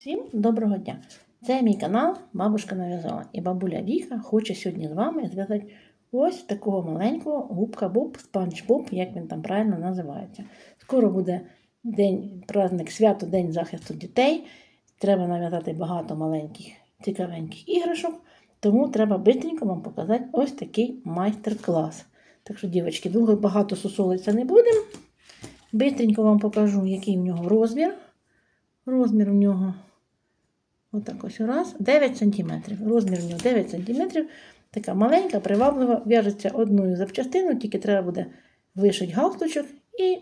Всім доброго дня! Це мій канал Бабушка нав'язала. І бабуля Віка хоче сьогодні з вами зв'язати ось такого маленького губка-буб, спанч-буб, як він там правильно називається. Скоро буде день, праздник свято, День захисту дітей. Треба нав'язати багато маленьких цікавеньких іграшок. Тому треба бистренько вам показати ось такий майстер-клас. Так що, дівчатки, довго багато сусолитися не будемо. Бистренько вам покажу, який в нього розмір. Розмір у нього отак ось раз, 9 см. Розмір у нього 9 см. Така маленька, приваблива, в'яжеться одною запчастиною, тільки треба буде вишити галстучок. І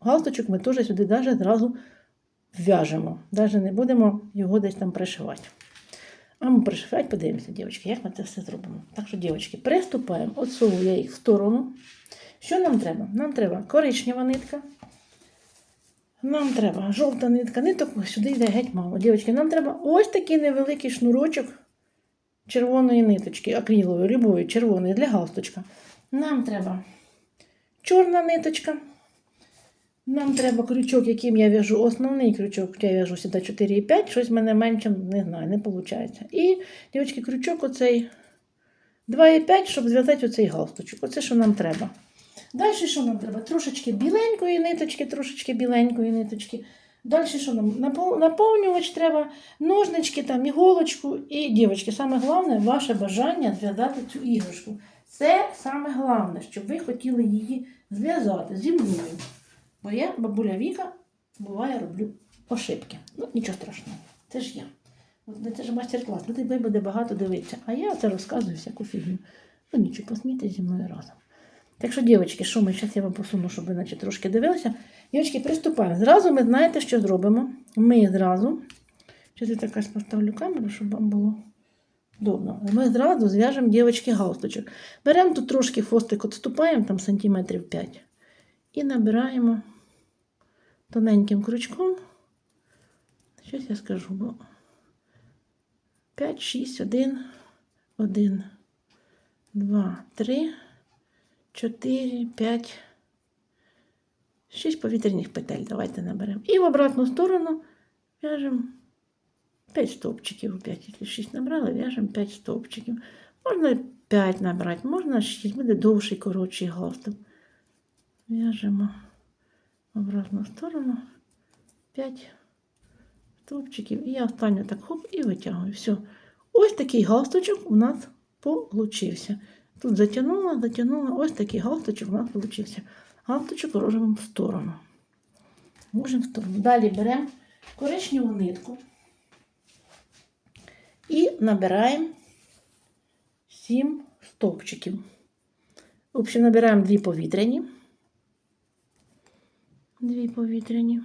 галстучок ми теж сюди даже зразу в'яжемо. Навіть не будемо його десь там пришивати. А ми пришивати, подивимося, дівчатки, як ми це все зробимо. Так що, дівчатки, приступаємо. Отсовую я їх в сторону. Що нам треба? Нам треба коричнева нитка. Нам треба жовта нитка, ниток сюди йде геть мало. Дівчатки, нам треба ось такий невеликий шнурочок червоної ниточки, акрилової, любої, червоної для галстучка. Нам треба чорна ниточка. Нам треба крючок, яким я в'яжу. Основний крючок, я в'яжу сюди 4,5, щось в мене менше, не знаю, не виходить. І, дівчатки, крючок оцей 2,5, щоб зв'язати оцей галстучок. Оце, що нам треба. Далі що нам треба? Трошечки біленької ниточки, трошечки біленької ниточки. Далі що нам? Наповнювач треба, ножнички, там, іголочку. І, дівчатки, саме головне ваше бажання зв'язати цю іграшку. Це саме головне, щоб ви хотіли її зв'язати зі мною. Бо я, бабуля Віка, буває, роблю ошибки. Ну, нічого страшного. Це ж я. Це ж майстер-клас. Людей буде багато дивитися. А я це розказую всяку фігню. Ну нічого, посмійтесь зі мною разом. Так що, дівчатки, що ми зараз я вам посуну, щоб ви наче трошки дивилися. Дівчатки, приступаємо. Зразу ми знаєте, що зробимо. Ми зразу. Зараз я так ось поставлю камеру, щоб вам було удобно. Ми зразу зв'яжемо дівчатки галстучок. Беремо тут трошки хвостик відступаємо, там сантиметрів 5. І набираємо тоненьким крючком. Щось я скажу, бо 5, 6, 1, 1, 2, 3. 4, 5, 6 повітряних петель. Давайте наберемо. І в обратну сторону в'яжемо 5 стовпчиків. 5, якщо 6 набрали, в'яжемо 5 стовпчиків. Можна 5 набрати, можна 6, буде довший, коротший галстук. В'яжемо в обратну сторону 5 стовпчиків. І я останню так хоп і витягую. Все. Ось такий галстучок у нас получився. Тут затягнула, затягнула, ось такий галстучок у нас вийшов. Галстучок ложимо в сторону. Можемо в сторону. Далі беремо коричневу нитку і набираємо 7 стовпчиків. В общем, набираємо дві повітряні. Дві повітряні.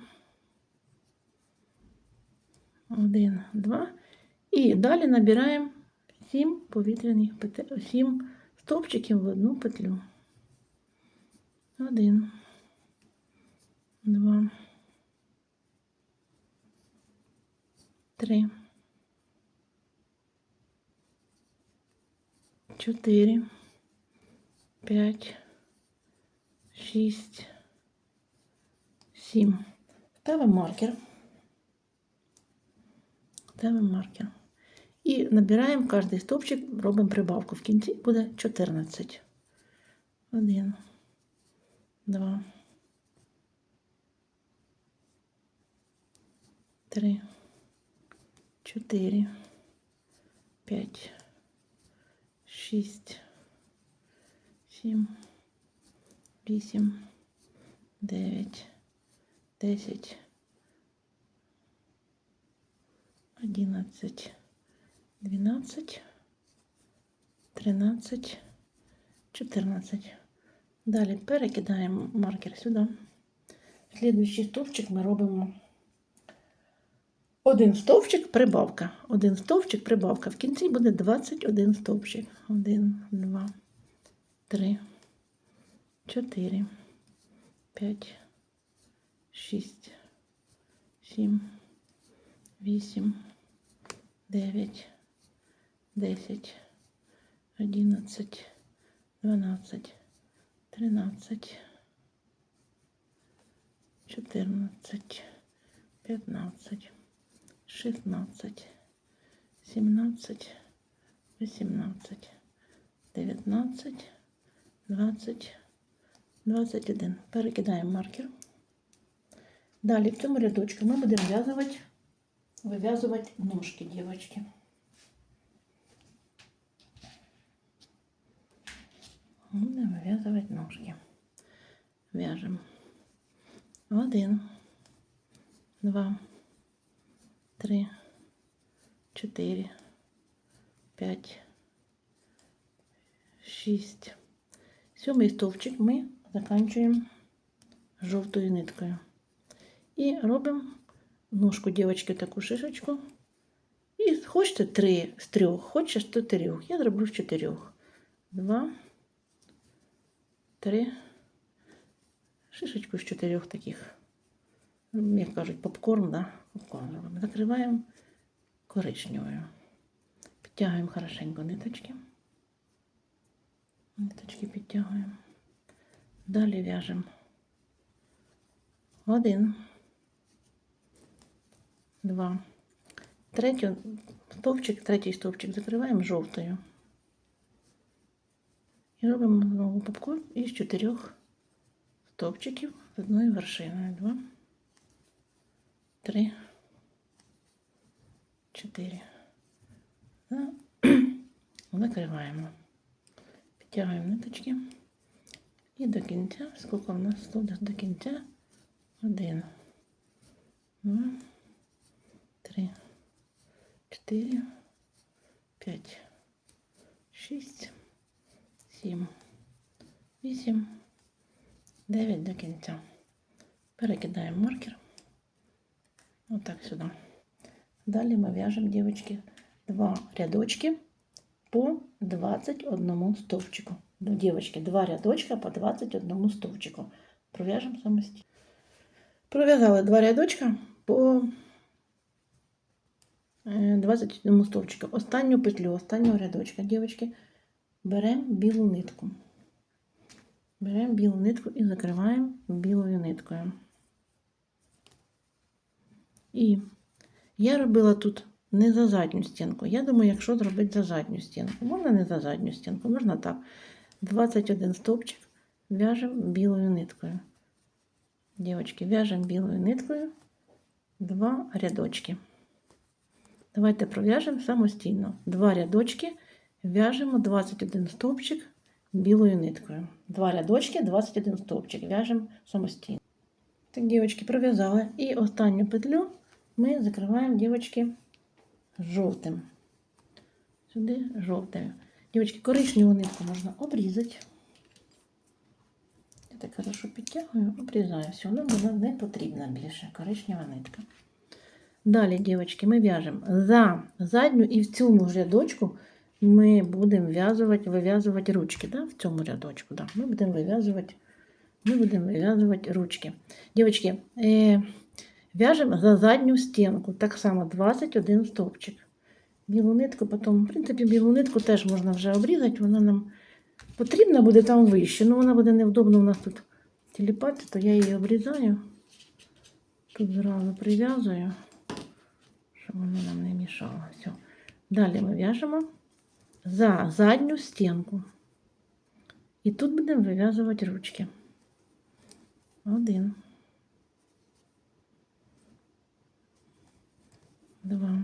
Один, два. І далі набираємо 7 повітряних петель. 7 стовпчиків в одну петлю. Один, два, три, чотири, п'ять, шість, сім. Ставимо маркер. Ставимо маркер. І набираємо кожний стовпчик, робимо прибавку. В кінці буде 14. Один, два, три, чотири, п'ять, шість, сім, вісім, дев'ять, десять, одинадцять. 12, 13, 14. Далі перекидаємо маркер сюди. Слідуючий стовпчик ми робимо один стовпчик, прибавка. Один стовпчик, прибавка. В кінці буде 21 стовпчик. 1, 2, 3, 4, 5, 6, 7, 8, 9, 10, 11, 12, 13, 14, 15, 16, 17, 18, 19, 20, 21. Перекидаємо маркер. Далі в цьому рядочку ми будемо в'язувати, вив'язувати ножки, дівчатки. Будемо вив'язувати ножки. В'яжемо. Один, два, три, чотири, п'ять, шість. Сьомий стовпчик ми заканчуємо жовтою ниткою. І робимо ножку дівчатки таку шишечку. І хочете три з трьох, хочеш чотирьох. Я зроблю з чотирьох. Два, три, шишечку з чотирьох таких. Ну, Як кажуть, попкорн, да? Попкорн робимо. Закриваємо коричневою. Підтягуємо хорошенько ниточки. Ниточки підтягуємо. Далі в'яжемо. Один. Два. Третю стовпчик, третій стовпчик закриваємо жовтою. Робимо знову попкорн із чотирьох стовпчиків з одною вершиною. Два, три, чотири. Да. Закриваємо. Підтягуємо ниточки. І до кінця, скільки в нас тут до кінця? Один, два, три, чотири, п'ять, шість, сім, вісім, дев'ять до кінця. Перекидаємо маркер. Отак сюди. Далі ми в'яжемо, дівчатки, два рядочки по 21 стовпчику. Ну, дівчатки, два рядочка по 21 стовпчику. Пров'яжемо самостійно. Пров'язали два рядочка по е, 21 стовпчику. Останню петлю, останнього рядочка, дівчатки, Беремо білу нитку. Беремо білу нитку і закриваємо білою ниткою. І я робила тут не за задню стінку. Я думаю, якщо зробити за задню стінку, можна не за задню стінку, можна так. 21 стовпчик в'яжемо білою ниткою. Дівчатки, в'яжемо білою ниткою два рядочки. Давайте пров'яжемо самостійно. Два рядочки в'яжемо 21 стовпчик білою ниткою. Два рядочки, 21 стовпчик в'яжемо самостійно. Так, дівчатки, пров'язали. І останню петлю ми закриваємо, дівчатки, жовтим. Сюди жовтим. Дівчатки, коричневу нитку можна обрізати. Я так хорошо підтягую, обрізаю. Все, вона не потрібна більше. Коричнева нитка. Далі, дівчатки, ми в'яжемо за задню і в цьому рядочку ми будемо в'язувати, вив'язувати ручки. Да? В цьому рядочку. Да? Ми будемо вив'язувати ми будемо вив'язувати ручки. Дівчатки, е, в'яжемо за задню стінку. Так само 21 стовпчик. Білу нитку, потім, в принципі, білу нитку теж можна вже обрізати, вона нам потрібна буде там вище, але вона буде невдобно у нас тут тіліпати, то я її обрізаю. Тут зразу прив'язую, щоб вона нам не мішала. Все. Далі ми в'яжемо за задню стінку. І тут будемо вив'язувати ручки. Один. Два.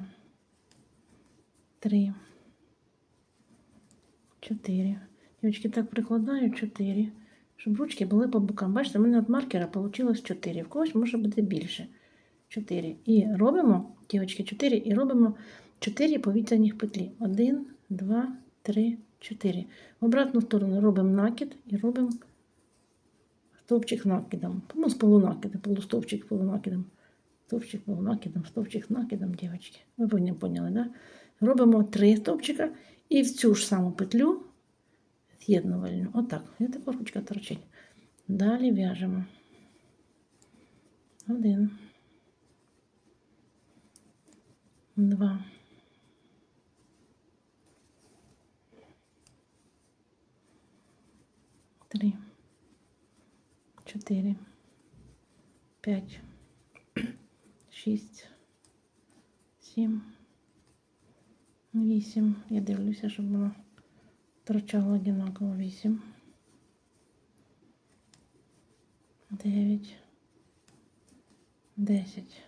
Три. Чотири. Дівчатки, так прикладаю чотири. Щоб ручки були по бокам. Бачите, у мене від маркера вийшло 4. В когось може бути більше. 4. І робимо, дівчатки, 4 і робимо 4 повітряних петлі. 1, 2, 3, 4. В обратну сторону робимо накид і робимо стовпчик накидом. Ну, з полунакидом, полустовпчик полунакидом. Стовпчик полунакидом, стовпчик накидом, дівчатки. Ви поняли, поняли, да? Робимо 3 стовпчика і в цю ж саму петлю з'єднувальну. Отак. І тепер ручка торчить. Далі в'яжемо. Один. Два. Три. Чотири. П'ять. Шість. сім, вісім. Я дивлюся, щоб воно торчало одинаково. Вісім. Дев'ять. Десять.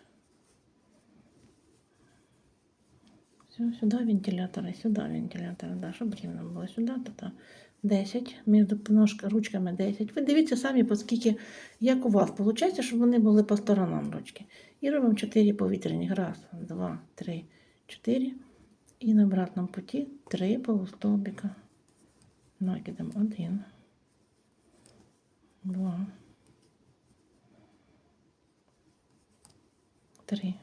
Все, сюди вентилятори, сюди вентилятори, да, щоб рівно було сюди, то та 10, між ножка, ручками 10. Ви дивіться самі, оскільки, як у вас виходить, щоб вони були по сторонам ручки. І робимо 4 повітряні. Раз, два, три, чотири. І на обратному путі 3 полустовбика. Накидом 1, 2, 3.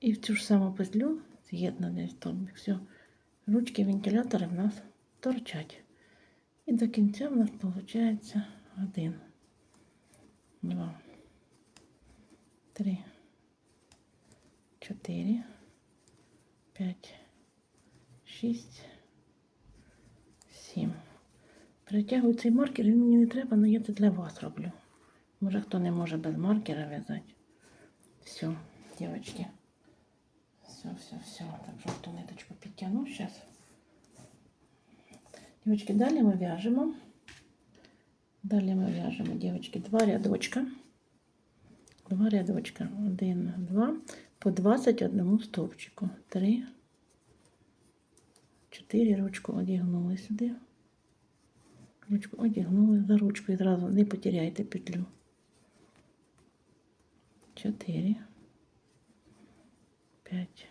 І в цю ж саму петлю з'єднаний стовбик. Все. Ручки вентилятори в нас торчать. І до кінця в нас виходить один, два, три, чотири, п'ять, шість, сім. Притягую цей маркер, він мені не треба, але я це для вас роблю. Може, хто не може без маркера в'язати. Все, дівчатки. Все, все, все. Так, жовту ниточку підтягну зараз. Дівчатки, далі ми в'яжемо. Далі ми в'яжемо, дівчатки, два рядочка. Два рядочка. Один, два. По 21 стовпчику. Три. Чотири ручку одягнули сюди. Ручку одягнули за ручку і зразу не потеряйте петлю. Чотири. П'ять.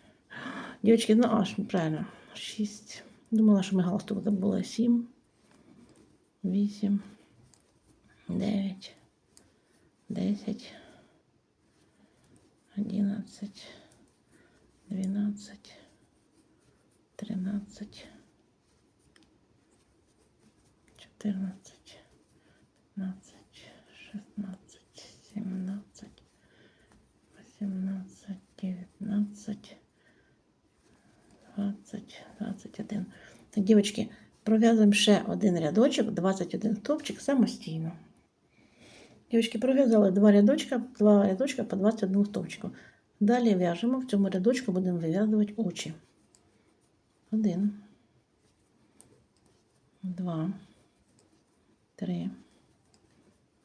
Дівчатки, ну аж правильно. Шість. Думала, що ми галстук була 7, 8, 9, 10, 11, 12, 13, 14, 15. Дівчатки, пров'язуємо ще один рядочок, 21 стовпчик самостійно. Дівчатки, пров'язали два рядочка, два рядочка по 21 стовпчику. Далі в'яжемо, в цьому рядочку будемо вив'язувати очі. Один, два, три,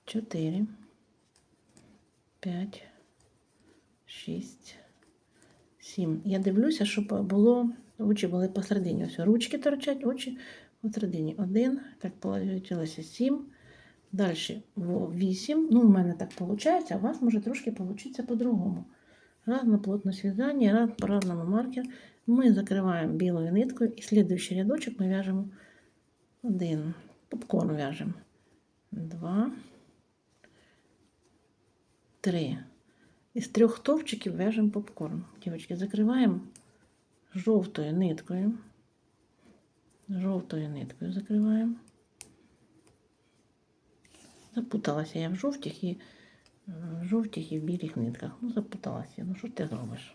чотири, п'ять, шість. Сім. Я дивлюся, щоб було, очі були посередині. Ось ручки торчать, очі посередині. Один, так получилося сім. Далі вісім. Ну, у мене так виходить, а у вас може трошки вийти по-другому. Раз на плотність в'язання, раз по разному маркеру. Ми закриваємо білою ниткою і слідуючий рядочок ми в'яжемо один. Попкорн в'яжемо. Два. Три. Із трьох стовпчиків в'яжемо попкорн. Дівчатки, закриваємо жовтою ниткою. Жовтою ниткою закриваємо. Запуталася я в жовтих і в жовтих і в білих нитках. Ну, запуталася. Ну, що ти зробиш?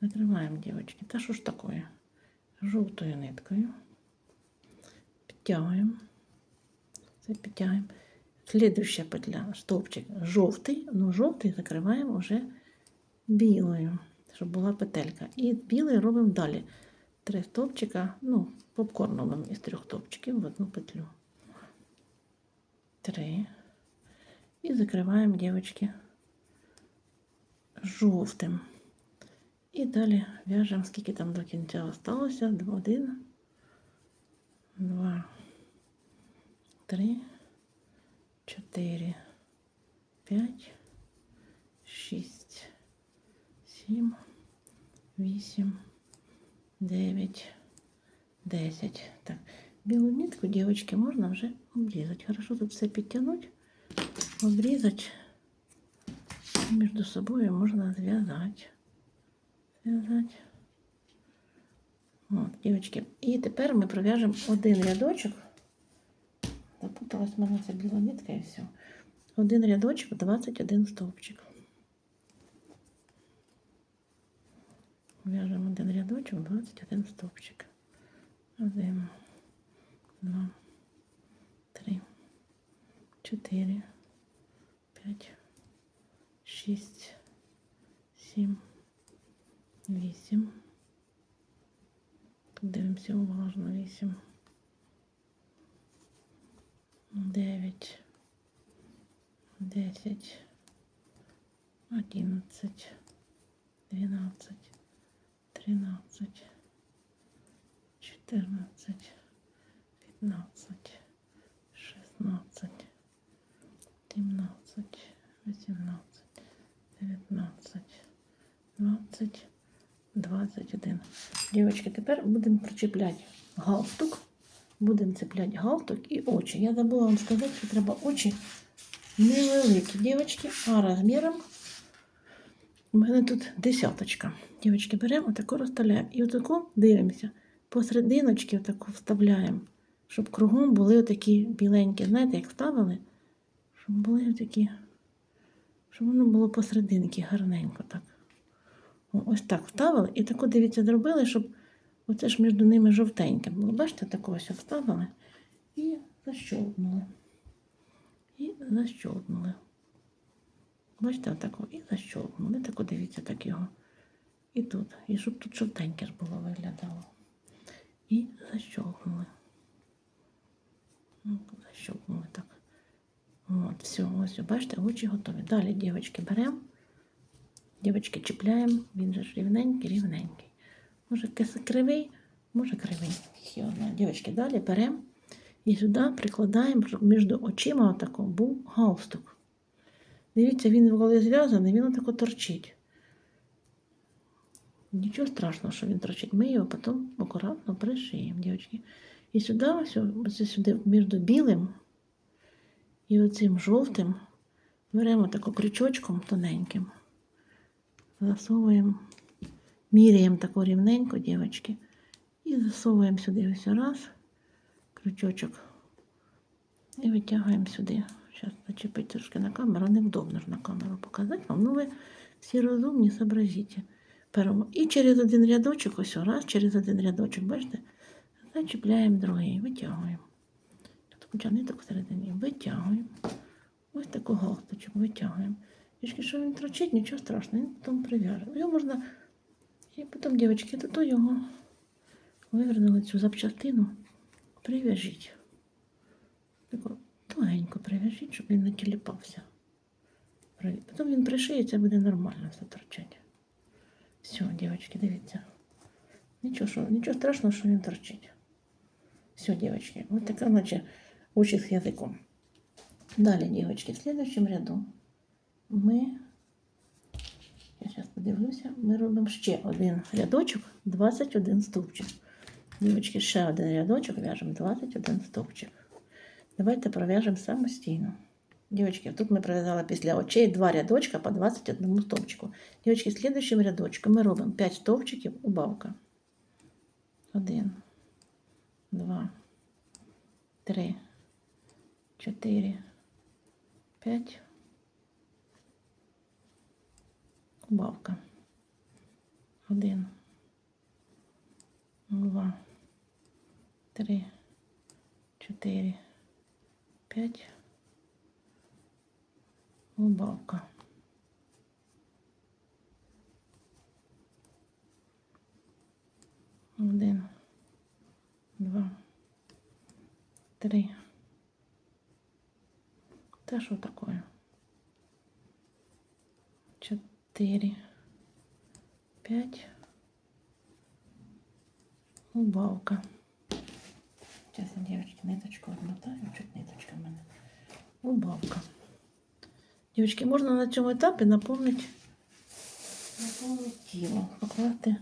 Закриваємо, дівчатки. Та що ж таке? Жовтою ниткою. Підтягуємо. Це підтягуємо. Следующая петля, стовпчик жовтий, ну жовтий закриваємо вже білою, щоб була петелька. І білий робимо далі. Три стовпчика, ну, попкорн робимо із трьох стовпчиків в одну петлю. Три. І закриваємо, дівчатки, жовтим. І далі в'яжемо, скільки там до кінця залишилося. Один, два, три. 4, 5, 6, 7, 8, 9, 10. Так, білу нитку, девочки, можно уже обрезать. Хорошо тут все підтягнути, обрізати. Между собой можно связать. Связать. Вот, девочки. І тепер ми пров'яжемо один рядочок. Запуталась в мене ця біла нитка і все. Один рядочок, 21 стовпчик. В'яжемо один рядочок, 21 стовпчик. Один, два, три, чотири, п'ять, шість, сім, Вісім. Дивимося уважно. Вісім. Дев'ять. Десять. Одинадцять. Дванадцять. Тринадцять. Чотирнадцять. П'ятнадцять. Шістнадцять. Сімнадцять. Вісімнадцять. Дев'ятнадцять. Двадцять. Двадцять один. Дівчатки, тепер будемо причіпляти галстук. Будемо цепляти галстук і очі. Я забула вам сказати, що треба очі невеликі, дівчатки, а розміром у мене тут десяточка. Дівчатки, беремо, отаку розставляємо. І отаку дивимося. Посерединочки отаку вставляємо, щоб кругом були отакі біленькі. Знаєте, як вставили? Щоб були отакі, щоб воно було посерединки гарненько так. Ось так вставили і таку, дивіться, зробили, щоб оце ж між ними жовтеньке було. Бачите, таку ось вставили і защолкнули. І защолкнули. Бачите, отако, і защолкнули. Тако дивіться, так його. І тут. І щоб тут жовтеньке ж було виглядало. І защолкнули. Ну, Защолкнули так. От, все, ось, бачите, очі готові. Далі, дівчатки, беремо. Дівчатки чіпляємо, він же ж рівненький, рівненький. Може кривий, може кривий. Дівчатки, далі беремо і сюди прикладаємо, між очима отако був галстук. Дивіться, він коли зв'язаний, він отако торчить. Нічого страшного, що він торчить. Ми його потім акуратно пришиємо, дівчатки. І сюди, ось, ось сюди, між білим і оцим жовтим беремо тако крючочком тоненьким, засовуємо, міряємо таку рівненько, дівчатки, і засовуємо сюди ось раз крючочок і витягуємо сюди. Зараз зачепити трошки на камеру, невдобно ж на камеру показати вам. Ну ви всі розумні, сообразіть. Беремо. І через один рядочок, ось раз, через один рядочок, бачите, зачіпляємо другий, витягуємо. Тут не всередині, витягуємо. Ось таку галстучок витягуємо. Трішки, що він трочить, нічого страшного, він потім прив'яже. Його можна. І потім, дівчатки, то його вивернули цю запчастину, прив'яжіть. Прив'яжіть, щоб він не тіліпався. Потім він пришиється, буде нормально все торчать. Все, дівчатки, дивіться. Нічого, що, нічого страшного, що він торчить. Все, дівчатки, ось така, наче очі з язиком. Далі, дівчатки, в следующем ряду ми, я зараз подивлюся, ми робимо ще один рядочок, 21 стовпчик. Дівчатки, ще один рядочок, в'яжемо 21 стовпчик. Давайте пров'яжемо самостійно. Дівчатки, тут ми пров'язали після очей два рядочка по 21 стовпчику. Дівчатки, слідуючим рядочком ми робимо 5 стовпчиків убавка. 1, 2, 3, 4, 5. Убавка. 1, 2, 3, 4, 5. Убавка. Один, два, три. Та що таке? Чотири, п'ять. Убавка. Сейчас я, девочки, ниточку отмотаю, чуть ниточка в мене. Убавка. Дівчатки, можна на цьому етапі наповнити, наповнити тіло. Покласти.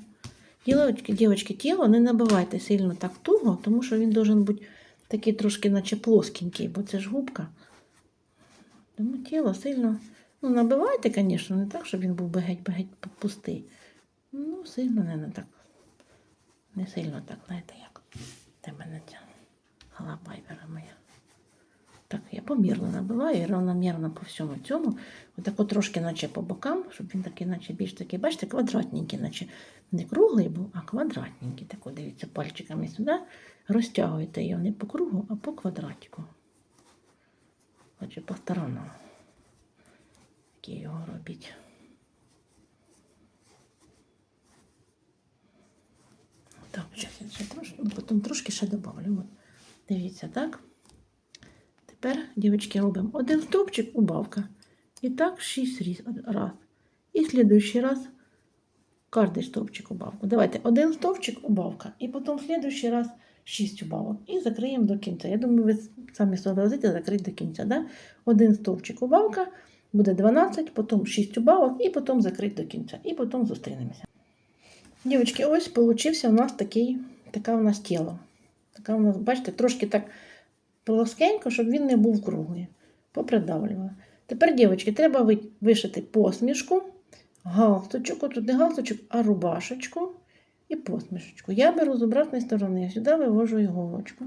Дівчатки, дівчатки, тіло не набивайте сильно так туго, тому що він должен бути такий трошки, наче плоскенький, бо це ж губка. Тому тіло сильно. Ну, набивайте, звісно, не так, щоб він був бегеть-бегеть пустий. Ну, сильно не, не так. Не сильно так, знаєте, як. Де мене ця Галапайбера моя. Так, я помірно набила і рівномірно по всьому цьому. Отако трошки, наче по бокам, щоб він такий, наче більш такий, бачите, квадратненький, наче не круглий був, а квадратненький. Так, от, дивіться, пальчиками сюди. Розтягуєте його не по кругу, а по квадратику. Отже, по сторонам. Такі його робіть. Так, зараз я ще трошки, потім трошки ще додавлю. Дивіться, так? Тепер, дівчатки, робимо один стовпчик, убавка. І так 6 раз. І слідуючий раз кожний стовпчик убавку. Давайте один стовпчик убавка, і потім слідуючий раз 6 убавок. І закриємо до кінця. Я думаю, ви самі сообразите закрити до кінця. Да? Один стовпчик убавка, буде 12, потім 6 убавок, і потім закрити до кінця. І потім зустрінемося. Дівчатки, ось получився у нас такий, така у нас тіло. Така у нас, бачите, трошки так плоскенько, щоб він не був круглий. Попридавлювала. Тепер, дівчатки, треба вишити посмішку, галстучок, тут не галстучок, а рубашечку і посмішечку. Я беру з обратної сторони, сюди вивожу іголочку.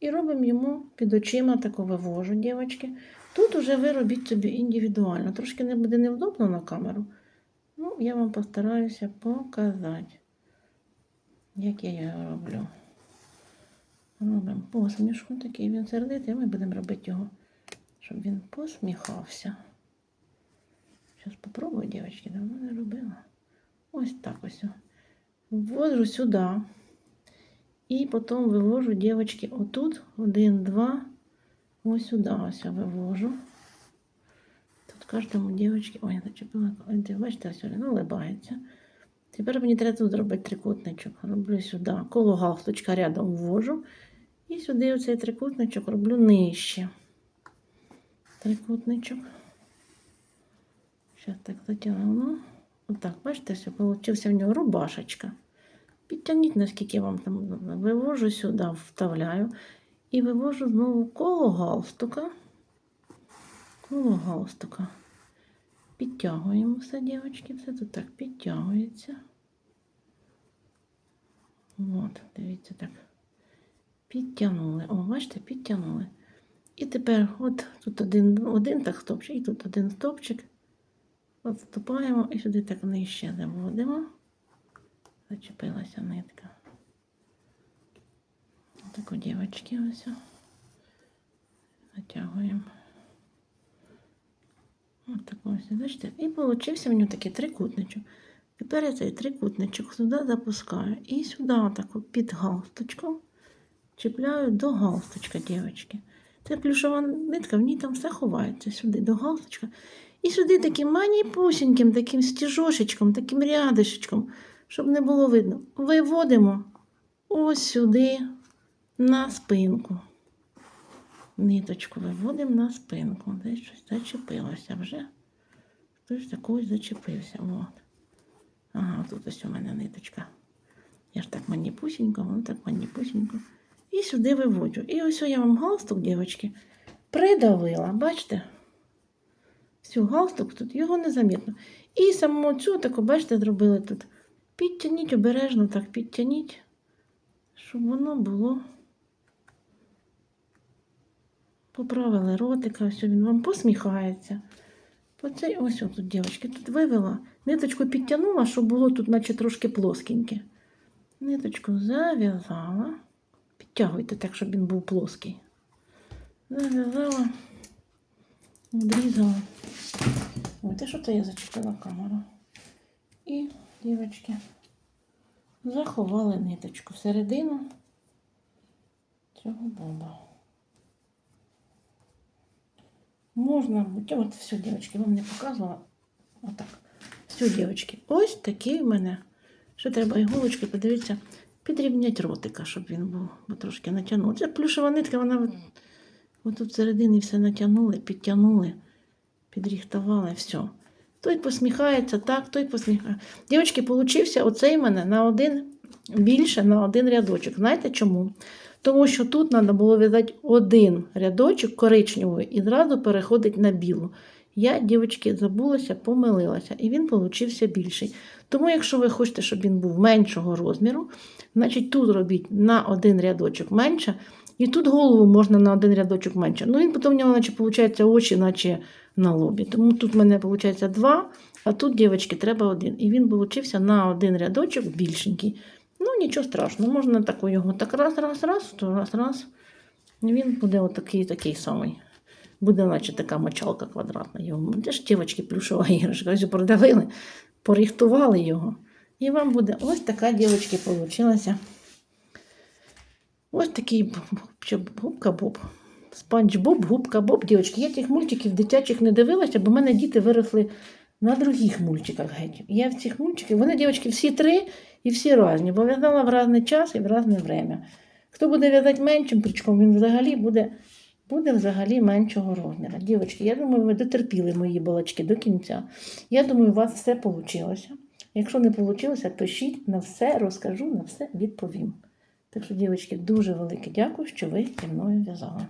І робимо йому під очима таку вивожу, дівчатки. Тут уже ви робіть собі індивідуально. Трошки не буде невдобно на камеру. Ну, я вам постараюся показати, як я його роблю. Робимо посмішку, такий він сердитий, ми будемо робити його, щоб він посміхався. Зараз попробую, дівчатки, давно не робила. Ось так ось. Ввожу сюди. І потім вивожу, дівчатки, отут, один, два, ось сюди ось я вивожу. Тут кожному дівчатки, ой, я зачепила, бачите, ось він улибається. Тепер мені треба тут зробити трикутничок. Роблю сюди, коло галстучка рядом ввожу. І сюди оцей трикутничок роблю нижче. Трикутничок. Зараз так затягну. Отак, бачите, все, получився в нього рубашечка. Підтягніть, наскільки вам там. Вивожу сюди, вставляю. І вивожу знову коло галстука. Коло галстука. Підтягуємо все, дівчатки, все тут так підтягується. От, дивіться так. Підтягнули. О, бачите, підтягнули. І тепер от тут один, один так стопчик, і тут один стопчик. От вступаємо і сюди так нижче заводимо. Зачепилася нитка. Таку дівчатки ось. Натягуємо. Ось так ось, бачите? І получився в нього такий трикутничок. Тепер я цей трикутничок сюди запускаю. І сюди отак під галстучком чіпляю до галстучка, дівчатки. Це плюшова нитка, в ній там все ховається сюди, до галстучка. І сюди таким маніпусіньким, таким стіжошечком, таким рядишечком, щоб не було видно. Виводимо ось сюди на спинку. Ниточку виводимо на спинку. Десь щось зачепилося вже. Хтось такий зачепився. От. Ага, тут ось у мене ниточка. Я ж так маніпусінько, воно так маніпусінько. І сюди виводжу. І ось я вам галстук, дівчатки, придавила. Бачите? Всю галстук тут, його незамітно. І саму цю таку, бачите, зробили тут. Підтягніть обережно, так підтягніть, щоб воно було. Поправили ротика, ось він вам посміхається. Оцей ось тут, дівчатки, тут вивела. Ниточку підтягнула, щоб було тут, наче трошки плоскеньке. Ниточку зав'язала. Підтягуйте так, щоб він був плоский. Зав'язала, відрізала. Ой, те, що це я зачепила камеру. І, дівчатки, заховали ниточку всередину цього боба. Можна, от все, дівчатки, вам не показувала. Отак. Все, дівчатки, ось такий в мене. Ще треба іголочки, подивіться, підрівняти ротика, щоб він був, бо трошки натягнув. Це плюшова нитка, вона от, от тут всередині все натягнули, підтягнули, підріхтували, все. Той посміхається, так, той посміхається. Дівчатки, получився оцей мене на один більше на один рядочок. Знаєте чому? Тому що тут треба було в'язати один рядочок коричневий і зразу переходить на білу. Я, дівчатки, забулася, помилилася, і він получився більший. Тому, якщо ви хочете, щоб він був меншого розміру, значить тут робіть на один рядочок менше, і тут голову можна на один рядочок менше. Ну, він потім в нього, наче, виходить, очі, наче на лобі. Тому тут в мене виходить два, а тут, дівчатки, треба один. І він получився на один рядочок більшенький. Ну, нічого страшного, можна таку його так раз, раз, раз, то раз, раз. Він буде отакий такий самий. Буде, наче така мочалка квадратна. Його. Це ж дівчатки плюшова іграшка. Ось продавили, поріхтували його. І вам буде ось така, дівчатки, получилася Ось такий б- б- що б- губка Боб. Спанч Боб, губка Боб. Дівчатки, я тих мультиків дитячих не дивилася, бо в мене діти виросли на других мультиках геть. Я в цих мультиках, вони, дівчатки, всі три і всі різні, бо в'язала в різний час і в різне время. Хто буде в'язати меншим крючком, він взагалі буде, буде взагалі меншого розміру. Дівчатки, я думаю, ви дотерпіли мої балачки до кінця. Я думаю, у вас все вийшло. Якщо не вийшло, пишіть на все, розкажу, на все відповім. Так що, дівчатки, дуже велике дякую, що ви зі мною в'язали.